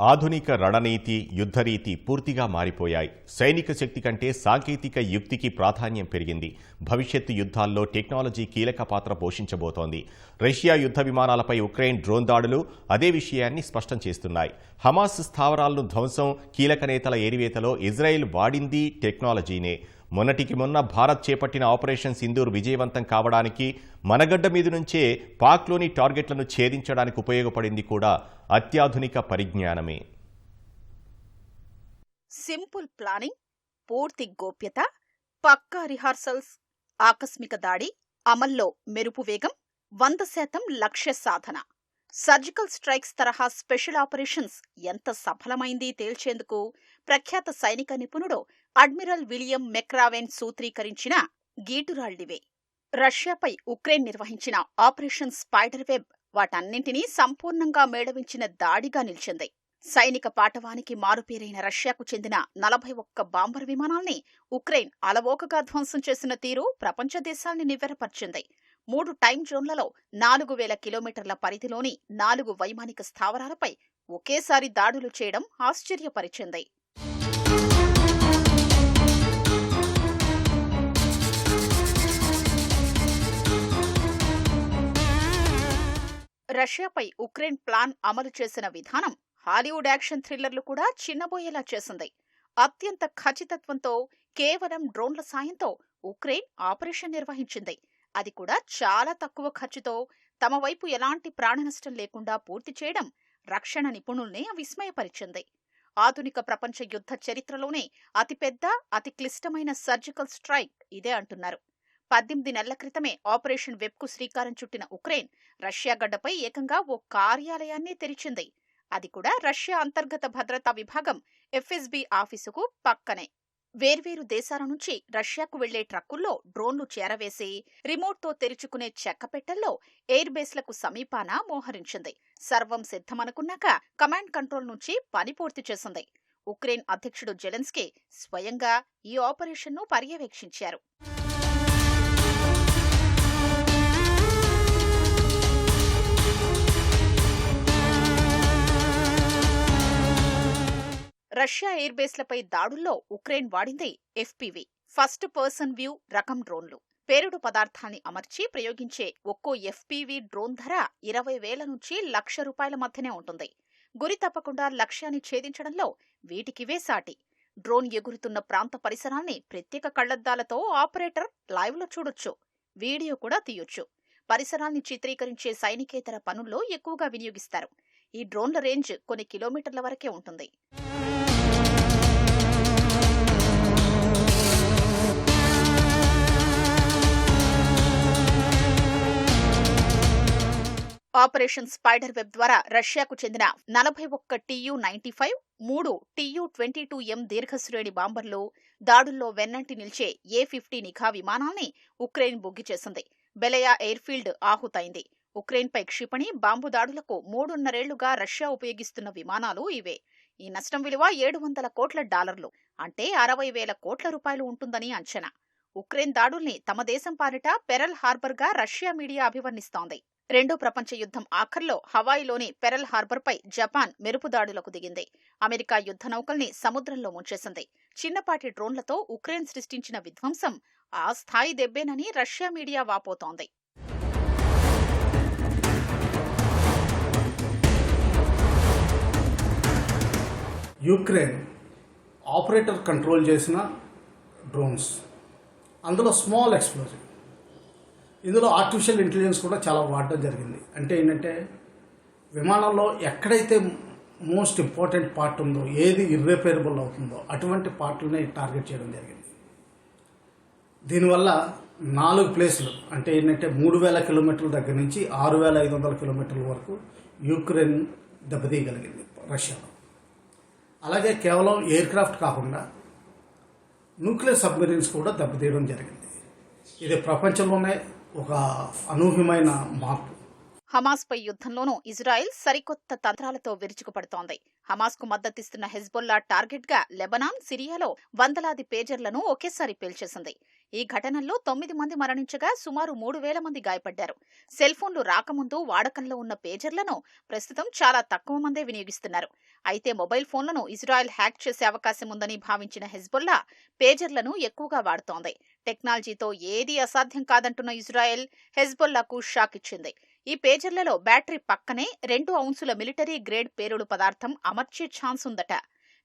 ఆధునిక రణనీతి యుద్ధరీతి పూర్తిగా మారిపోయాయి. సైనిక శక్తి కంటే సాంకేతిక యుక్తికి ప్రాధాన్యం పెరిగింది. భవిష్యత్తు యుద్ధాల్లో టెక్నాలజీ కీలక పాత్ర పోషించబోతోంది. రష్యా యుద్ధ విమానాలపై ఉక్రెయిన్ డ్రోన్ దాడులు అదే విషయాన్ని స్పష్టం చేస్తున్నాయి. హమాస్ స్థావరాలను ధ్వంసం కీలక నేతల ఏరివేతలో ఇజ్రాయెల్ వాడింది టెక్నాలజీనే. మొన్నటికి మొన్న భారత్ చేపట్టిన ఆపరేషన్ సింధూర్ విజయవంతం కావడానికి మనగడ్డ మీద నుంచే పాక్లోని టార్గెట్లను ఛేదించడానికి ఉపయోగపడింది కూడా అత్యాధునిక పరిజ్ఞానమే. సింపుల్ ప్లానింగ్ పూర్తి గోప్యత పక్కా రిహార్సల్స్ ఆకస్మిక దాడి అమల్లో మెరుపు వేగం వంద శాతం లక్ష్య సాధన. సర్జికల్ స్ట్రైక్స్ తరహా స్పెషల్ ఆపరేషన్స్ ఎంత సఫలమైంది తేల్చేందుకు ప్రఖ్యాత సైనిక నిపుణుడు అడ్మిరల్ విలియం మెక్రావెన్ సూత్రీకరించిన గీటురాళ్ళివే రష్యాపై ఉక్రెయిన్ నిర్వహించిన ఆపరేషన్ స్పైడర్ వెబ్ వాటన్నింటినీ సంపూర్ణంగా మేళవించిన దాడిగా నిలిచింది. సైనిక పాటవానికి మారుపేరైన రష్యాకు చెందిన నలభై ఒక్క బాంబర్ విమానాల్ని ఉక్రెయిన్ అలవోకగా ధ్వంసం చేసిన తీరు ప్రపంచ దేశాల్ని నివ్వెరపర్చింది. మూడు టైం జోన్లలో నాలుగు వేల కిలోమీటర్ల పరిధిలోని నాలుగు వైమానిక స్థావరాలపై ఒకేసారి దాడులు చేయడం ఆశ్చర్యపరిచింది. రష్యాపై ఉక్రెయిన్ ప్లాన్ అమలు చేసిన విధానం హాలీవుడ్ యాక్షన్ థ్రిల్లర్లు కూడా చిన్నబోయేలా చేసింది. అత్యంత ఖచ్చితత్వంతో కేవలం డ్రోన్ల సాయంతో ఉక్రెయిన్ ఆపరేషన్ నిర్వహించింది. అది కూడా చాలా తక్కువ ఖర్చుతో తమ వైపు ఎలాంటి ప్రాణనష్టం లేకుండా పూర్తి చేయడం రక్షణ నిపుణుల్ని విస్మయపరిచింది. ఆధునిక ప్రపంచ యుద్ధ చరిత్రలోనే అతిపెద్ద అతి క్లిష్టమైన సర్జికల్ స్ట్రైక్ ఇదే అంటున్నారు. పద్దెనిమిది నెలల క్రితమే ఆపరేషన్ వెబ్కు శ్రీకారం చుట్టిన ఉక్రెయిన్ రష్యా గడ్డపై ఏకంగా ఓ కార్యాలయాన్ని తెరిచింది. అది కూడా రష్యా అంతర్గత భద్రతా విభాగం ఎఫ్ఎస్బి ఆఫీసుకు పక్కనే. వేర్వేరు దేశాల నుంచి రష్యాకు వెళ్ళే ట్రక్కుల్లో డ్రోన్లు చేరవేసి రిమోట్తో తెరుచుకునే చెక్కపెట్టెల్లో ఎయిర్ బేస్లకు సమీపాన మోహరించింది. సర్వం సిద్ధమనుకున్నాక కమాండ్ కంట్రోల్ నుంచి పని పూర్తి చేసింది. ఉక్రెయిన్ అధ్యక్షుడు జెలెన్స్కీ స్వయంగా ఈ ఆపరేషన్ను పర్యవేక్షించారు. రష్యా ఎయిర్ బేస్లపై దాడుల్లో ఉక్రెయిన్ వాడింది ఎఫ్పివి. ఫస్ట్ పర్సన్ వ్యూ రకం డ్రోన్లు. పేరుడు పదార్థాన్ని అమర్చి ప్రయోగించే ఒక్కో ఎఫ్పివి డ్రోన్ ధర ఇరవై వేల నుంచి లక్ష రూపాయల మధ్యనే ఉంటుంది. గురి తప్పకుండా లక్ష్యాన్ని ఛేదించడంలో వీటికివే సాటి. డ్రోన్ ఎగురుతున్న ప్రాంత పరిసరాల్ని ప్రత్యేక కళ్ళద్దాలతో ఆపరేటర్ లైవ్లో చూడొచ్చు వీడియో కూడా తీయొచ్చు. పరిసరాల్ని చిత్రీకరించే సైనికేతర పనుల్లో ఎక్కువగా వినియోగిస్తారు. ఈ డ్రోన్ల రేంజ్ కొన్ని కిలోమీటర్ల వరకే ఉంటుంది. ఆపరేషన్ స్పైడర్ వెబ్ ద్వారా రష్యాకు చెందిన నలభై ఒక్క టీయు నైన్టీ ఫైవ్ మూడు T U twenty two M దీర్ఘశ్రేణి బాంబర్లు దాడుల్లో వెన్నంటి నిలిచే ఏ ఫిఫ్టీ నిఘా విమానాల్ని ఉక్రెయిన్ బుగ్గి చేసింది. బెలయా ఎయిర్ఫీల్డ్ ఆహుతైంది. ఉక్రెయిన్పై క్షిపణి బాంబు దాడులకు మూడున్నరేళ్ళుగా రష్యా ఉపయోగిస్తున్న విమానాలు ఇవే. ఈ నష్టం విలువ ఏడు వందల కోట్ల డాలర్లు అంటే అరవై వేల కోట్ల రూపాయలు ఉంటుందని అంచనా. ఉక్రెయిన్ దాడుల్ని తమ దేశం పాలిట పెరల్ హార్బర్గా రష్యా మీడియా అభివర్ణిస్తోంది. రెండో ప్రపంచ యుద్ధం ఆఖర్లో హవాయిలోని పెరల్ హార్బర్పై జపాన్ మెరుపు దాడులకు దిగింది. అమెరికా యుద్ధ నౌకల్ని సముద్రంలో ముంచేసింది. చిన్నపాటి డ్రోన్లతో ఉక్రెయిన్ సృష్టించిన విధ్వంసం ఆ స్థాయి దెబ్బేనని రష్యా మీడియా వాపోతోంది. యుక్రెయిన్ ఆపరేటర్ కంట్రోల్ చేసిన డ్రోన్స్. అందులో స్మాల్ ఎక్స్ప్లోజివ్. ఇందులో ఆర్టిఫిషియల్ ఇంటెలిజెన్స్ కూడా చాలా వాడడం జరిగింది. అంటే ఏంటంటే విమానంలో ఎక్కడైతే మోస్ట్ ఇంపార్టెంట్ పార్ట్ ఉందో ఏది ఇర్రిపేరబుల్ అవుతుందో అటువంటి పార్ట్లనే టార్గెట్ చేయడం జరిగింది. దీనివల్ల నాలుగు ప్లేసులు అంటే ఏంటంటే మూడు వేల కిలోమీటర్ల దగ్గర నుంచి ఆరు వేల ఐదు వందల కిలోమీటర్ల వరకు యుక్రెయిన్ దెబ్బతీయగలిగింది రష్యాలో. అలాగే కేవలం ఎయిర్ క్రాఫ్ట్ కాకుండా న్యూక్లియర్ సబ్మెరీన్స్ కూడా దెబ్బతీయడం జరిగింది. ఇది ప్రపంచంలోనే ఒక అనూహ్యమైన మార్పు. హమాస్పై యుద్ధంలోనూ ఇజ్రాయెల్ సరికొత్త తంత్రాలతో విరుచుకుపడుతోంది. హమాస్కు మద్దతిస్తున్న హెజ్బొల్లా టార్గెట్గా లెబనాన్ సిరియాలో వందలాది పేజర్లను ఒకేసారి పేల్చేసింది. ఈ ఘటనల్లో తొమ్మిది మంది మరణించగా సుమారు మూడు వేల మంది గాయపడ్డారు. సెల్ ఫోన్లు రాకముందు వాడకంలో ఉన్న పేజర్లను ప్రస్తుతం చాలా తక్కువ మందే వినియోగిస్తున్నారు. అయితే మొబైల్ ఫోన్లను ఇజ్రాయెల్ హ్యాక్ చేసే అవకాశం ఉందని భావించిన హెజ్బొల్లా పేజర్లను ఎక్కువగా వాడుతోంది. టెక్నాలజీతో ఏదీ అసాధ్యం కాదంటున్న ఇజ్రాయెల్ హెజ్బొల్లాకు షాక్ ఇచ్చింది. ఈ పేజర్లలో బ్యాటరీ పక్కనే రెండు ఔన్సుల మిలిటరీ గ్రేడ్ పేలుడు పదార్థం అమర్చే ఛాన్స్ ఉందట.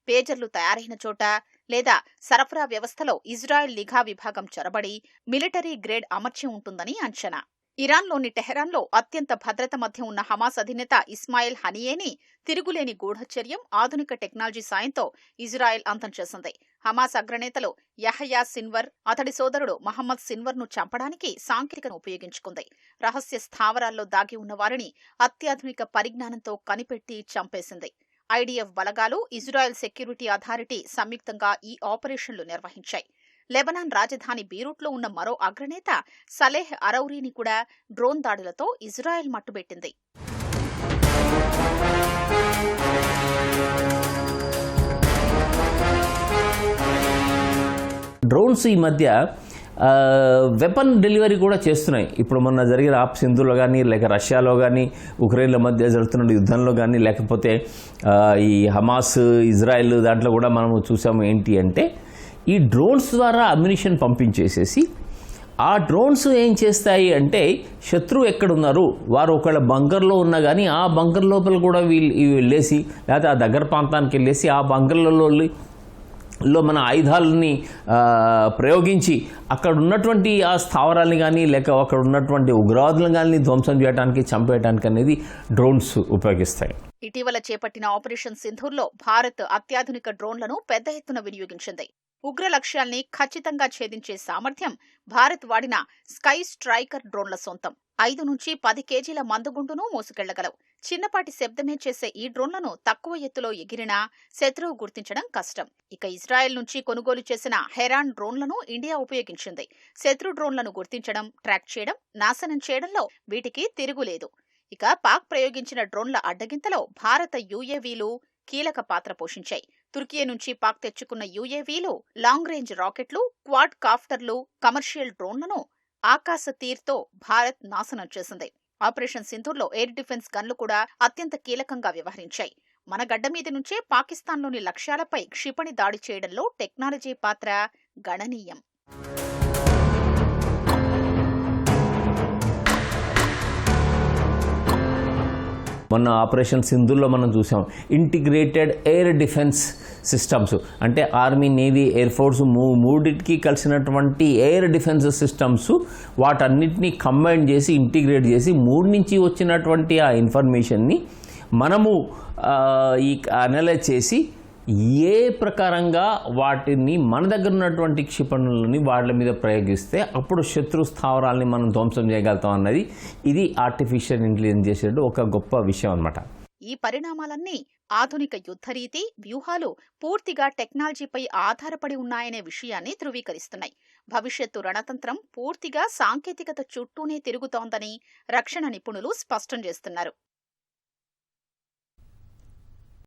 పేజర్లు తయారైన చోట లేదా సరఫరా వ్యవస్థలో ఇజ్రాయెల్ నిఘా విభాగం చొరబడి మిలిటరీ గ్రేడ్ అమర్చి ఉంటుందని అంచనా. ఇరాన్లోని టెహరాన్లో అత్యంత భద్రత మధ్య ఉన్న హమాస్ అధినేత ఇస్మాయిల్ హనియేని తిరుగులేని గూఢచర్యం ఆధునిక టెక్నాలజీ సాయంతో ఇజ్రాయెల్ అంతం చేసింది. హమాస్ అగ్రనేతలు యహయా సిన్వర్ అతడి సోదరుడు మహమ్మద్ సిన్వర్ను చంపడానికి సాంకేతికను ఉపయోగించుకుంది. రహస్య స్థావరాల్లో దాగి ఉన్న వారిని అత్యాధునిక పరిజ్ఞానంతో కనిపెట్టి చంపేసింది. ఐడిఎఫ్ బలగాలు ఇజ్రాయెల్ సెక్యూరిటీ అథారిటీ సంయుక్తంగా ఈ ఆపరేషన్లు నిర్వహించాయి. లెబనాన్ రాజధాని బీరూట్లో ఉన్న మరో అగ్రనేత సలేహ్ అరౌరీని కూడా డ్రోన్ దాడులతో ఇజ్రాయెల్ మట్టుబెట్టింది. డ్రోన్స్ ఈ మధ్య వెపన్ డెలివరీ కూడా చేస్తున్నాయి. ఇప్పుడు మొన్న జరిగిన ఆప్ సింధులో కానీ లేక రష్యాలో కానీ ఉక్రెయిన్ల మధ్య జరుగుతున్న యుద్ధంలో కానీ లేకపోతే ఈ హమాస్ ఇజ్రాయెల్ దాంట్లో కూడా మనము చూసాము ఏంటి అంటే ఈ డ్రోన్స్ ద్వారా అమ్యునిషన్ పంపించేసేసి ఆ డ్రోన్స్ ఏం చేస్తాయి అంటే శత్రువు ఎక్కడున్నారు? వారు ఒకళ్ళ బంకర్లో ఉన్నా కానీ ఆ బంకర్ లోపల కూడా వీళ్ళు వెళ్ళేసి లేకపోతే ఆ దగ్గర ప్రాంతానికి వెళ్ళేసి ఆ బంకర్లలో లో మన ఆయుధాలని ప్రయోగించి అక్కడ ఉన్నటువంటి ఆ స్థావరాలని కానీ లేక అక్కడ ఉన్నటువంటి ఉగ్రవాదులను కానీ ధ్వంసం చేయడానికి చంపేయడానికి అనేది డ్రోన్స్ ఉపయోగిస్తాయి. ఇటీవల చేపట్టిన ఆపరేషన్ సింధూర్లో భారత్ అత్యాధునిక డ్రోన్లను పెద్ద ఎత్తున వినియోగించింది. ఉగ్ర లక్ష్యాల్ని ఖచ్చితంగా ఛేదించే సామర్థ్యం భారత్ వాడిన స్కై స్ట్రైకర్ డ్రోన్ల సొంతం. ఐదు నుంచి పది కేజీల మందుగుండును మోసుకెళ్ళగలవు. చిన్నపాటి శబ్దమే చేసే ఈ డ్రోన్లను తక్కువ ఎత్తులో ఎగిరినా శత్రువు గుర్తించడం కష్టం. ఇక ఇజ్రాయెల్ నుంచి కొనుగోలు చేసిన హెరాన్ డ్రోన్లను ఇండియా ఉపయోగించింది. శత్రు డ్రోన్లను గుర్తించడం ట్రాక్ చేయడం నాశనం చేయడంలో వీటికి తిరుగులేదు ఇక పాక్ ప్రయోగించిన డ్రోన్ల అడ్డగింతలో భారత యుఏవీలు కీలక పాత్ర పోషించాయి. తుర్కీ నుంచి పాక్ తెచ్చుకున్న యుఏవీలు లాంగ్ రేంజ్ రాకెట్లు క్వాడ్ కాఫ్టర్లు కమర్షియల్ డ్రోన్లను ఆకాశ తీర్తో భారత్ నాశనం చేసింది. ఆపరేషన్ సింధూర్లో ఎయిర్ డిఫెన్స్ గన్లు కూడా అత్యంత కీలకంగా వ్యవహరించాయి. మన గడ్డ మీద నుంచే పాకిస్తాన్లోని లక్ష్యాలపై క్షిపణి దాడి చేయడంలో టెక్నాలజీ పాత్ర గణనీయం. మొన్న ఆపరేషన్ సింధుల్లో మనం చూసాం ఇంటిగ్రేటెడ్ ఎయిర్ డిఫెన్స్ సిస్టమ్స్. అంటే ఆర్మీ నేవీ ఎయిర్ ఫోర్స్ మూ మూడింటికి కలిసినటువంటి ఎయిర్ డిఫెన్స్ సిస్టమ్స్ వాటన్నిటిని కంబైన్ చేసి ఇంటిగ్రేట్ చేసి మూడు నుంచి వచ్చినటువంటి ఆ ఇన్ఫర్మేషన్ని మనము ఈ అనలైజ్ చేసి ఏ ప్రకారంగా వాటిని మన దగ్గర ఉన్నటువంటి క్షిపణులని వాళ్ళ మీద ప్రయోగిస్తే అప్పుడు శత్రు స్థావరాలని మనం ధ్వంసం చేయగలుగుతాం అన్నది ఇది ఆర్టిఫిషియల్ ఇంటెలిజెన్స్ చేసేట ఒక గొప్ప విషయం అనమాట ఈ పరిణామాలన్నీ ఆధునిక యుద్ధరీతి వ్యూహాలు పూర్తిగా టెక్నాలజీపై ఆధారపడి ఉన్నాయనే విషయాన్ని ధృవీకరిస్తున్నాయి. భవిష్యత్తు రణతంత్రం పూర్తిగా సాంకేతికత చుట్టూనే తిరుగుతోందని రక్షణ నిపుణులు స్పష్టం చేస్తున్నారు.